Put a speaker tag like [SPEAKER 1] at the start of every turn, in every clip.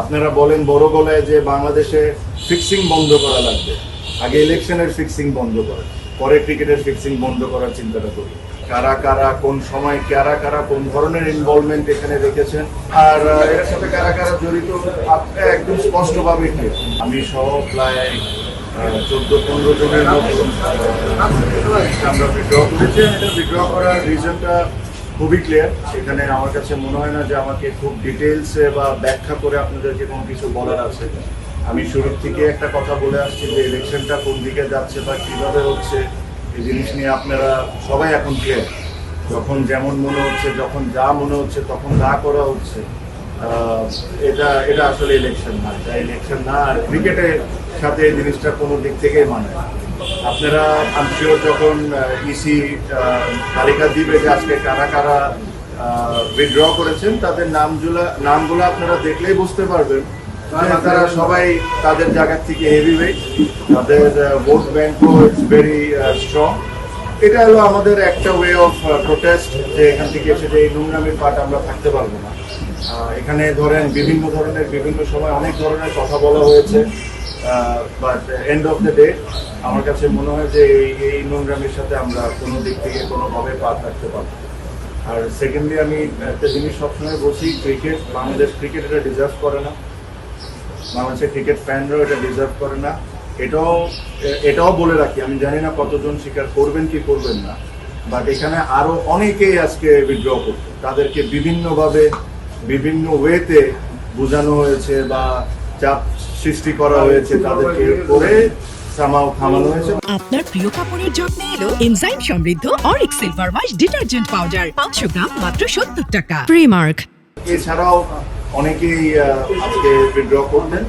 [SPEAKER 1] আপনারা বলেন বড় গলায় যে বাংলাদেশে ফিক্সিং বন্ধ করা লাগবে। আগে ইলেকশনের ফিক্সিং বন্ধ করা। পরে ক্রিকেটের ফিক্সিং বন্ধ করার চিন্তাটা করি। কারা কারা, কোন সময় কারা কারা, কোন ধরনের ইনভলভমেন্ট এখানে রেখেছেন? আর এর সাথে কারা কারা জড়িত একদম স্পষ্টভাবে কি আমি সহ প্রায় চোদ্দ পনেরো জনের মতো আমরা বিড্র করেছি। এটা বিড্র করার রিজনটা খুবই ক্লিয়ার এখানে আমার কাছে মনে হয় না যে আমাকে খুব ডিটেলসে বা ব্যাখ্যা করে আপনাদেরকে কোনো কিছু বলার আছে। আমি শুরুর থেকে একটা কথা বলে আসছি যে ইলেকশনটা কোন দিকে যাচ্ছে বা কীভাবে হচ্ছে, এই জিনিস নিয়ে আপনারা সবাই এখন ক্লিয়ার যখন যেমন মনে হচ্ছে, যখন যা মনে হচ্ছে, তখন যা করা হচ্ছে এটা এটা আসলে ইলেকশন না। এটা ইলেকশন না, আর ক্রিকেটের সাথে এই জিনিসটা কোনো দিক থেকেই মানে না। আপনারা আনশিওর যখন ইসি তালিকা দিবে যে আজকে কারা কারা উইথড্র করেছেন তাদের নামগুলো নামগুলো আপনারা দেখলেই বুঝতে পারবেন। তারা সবাই তাদের জায়গা থেকে হেভি ওয়েট তাদের ভোট ব্যাংকও ইটস ভেরি স্ট্রং এটা হলো আমাদের একটা ওয়ে অফ প্রোটেস্ট যে এখান থেকে এসে যে এই নোংরামির পার্ট আমরা থাকতে পারব না। এখানে ধরেন বিভিন্ন ধরনের বিভিন্ন সময় অনেক ধরনের কথা বলা হয়েছে। But end of the day আমার কাছে মনে হয় যে এই এই নোংরামির সাথে আমরা কোনো দিক থেকে কোনোভাবে পা থাকতে পারব আর সেকেন্ডলি আমি একটা জিনিস সবসময় বলছি ক্রিকেট বাংলাদেশ ক্রিকেট এটা ডিজার্ভ করে না। বাংলাদেশের ক্রিকেট ফ্যানরাও এটা ডিজার্ভ করে না। এটাও এটাও বলে রাখি, আমি জানি না কতজন স্বীকার করবেন কি করবেন না। বাট এখানে আরও অনেকেই আজকে উইথড্র করছে। তাদেরকে বিভিন্নভাবে, বিভিন্ন ওয়েতে বোঝানো হয়েছে বা চাপ সৃষ্টি করা হয়েছে তাদেরকে করে সামাও থামানো হয়েছে।
[SPEAKER 2] আপনার প্রিয় কাপড়ের যত্নে এলো এনজাইম সমৃদ্ধ auric silver wash detergent powder পাঁচশো গ্রাম মাত্র সত্তর টাকা। প্রিমার্ক
[SPEAKER 1] এছাড়াও অনেকেই আজকে উইথড্র করবেন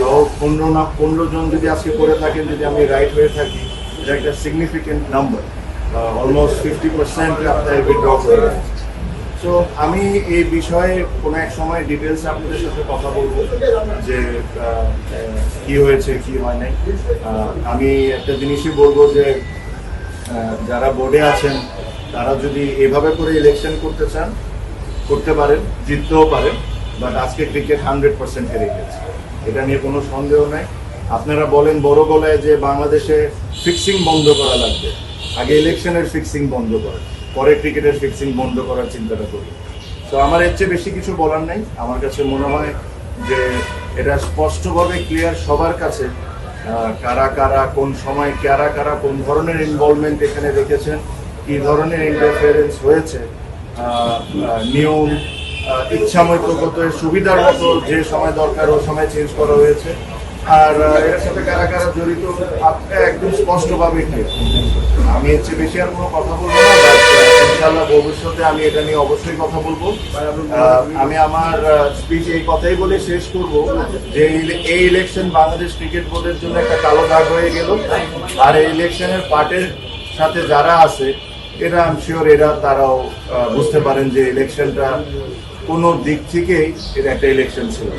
[SPEAKER 1] তাও পনেরো না পনেরো জন যদি আজকে করে থাকেন যদি আমি রাইট হয়ে থাকি এটা একটা significant number almost fifty percent আপনার উইথড্র করে সো আমি এই বিষয়ে কোনো এক সময় ডিটেলস আপনাদের সাথে কথা বলব যে কি হয়েছে, কি হয় নাই। আমি একটা জিনিসই বলব যে যারা বোর্ডে আছেন, তারা যদি এভাবে করে ইলেকশন করতে চান, করতে পারেন, জিততেও পারেন বাট আজকে ক্রিকেট হান্ড্রেড পার্সেন্ট হেরে গেছে। এটা নিয়ে কোনো সন্দেহ নাই। আপনারা বলেন বড় গলায় যে, বাংলাদেশে ফিক্সিং বন্ধ করা লাগবে। আগে ইলেকশনের ফিক্সিং বন্ধ করা। পরে ক্রিকেটের ফিক্সিং বন্ধ করার চিন্তাটা করি। তো আমার এর চেয়ে বেশি কিছু বলার নাই। আমার কাছে মনে হয় যে এটা স্পষ্টভাবে ক্লিয়ার সবার কাছে কারা কারা কোন সময় কারা কারা কোন ধরনের ইনভলভমেন্ট এখানে রেখেছেন কি ধরনের ইন্টারফারেন্স হয়েছে নিয়ম আহ, ইচ্ছামৈত্যগত সুবিধার মতো যে সময় দরকার ও সময় চেঞ্জ করা হয়েছে। আর এর সাথে কারা কারা জড়িত একদম স্পষ্টভাবে clear। আমি এর চেয়ে বেশি আর কোনো কথা বলব না ইনশাআল্লাহ ভবিষ্যতে আমি এটা নিয়ে অবশ্যই কথা বলব। আমি আমার স্পিচ এই কথাই বলে শেষ করব যে এই ইলেকশন বাংলাদেশ ক্রিকেট বোর্ডের জন্য একটা কালো দাগ হয়ে গেল। আর এই ইলেকশনের পার্টের সাথে যারা আছে এটা আমি শিওর এরা, তারাও বুঝতে পারেন যে ইলেকশনটা কোনো দিক থেকেই এটা একটা ইলেকশন ছিল।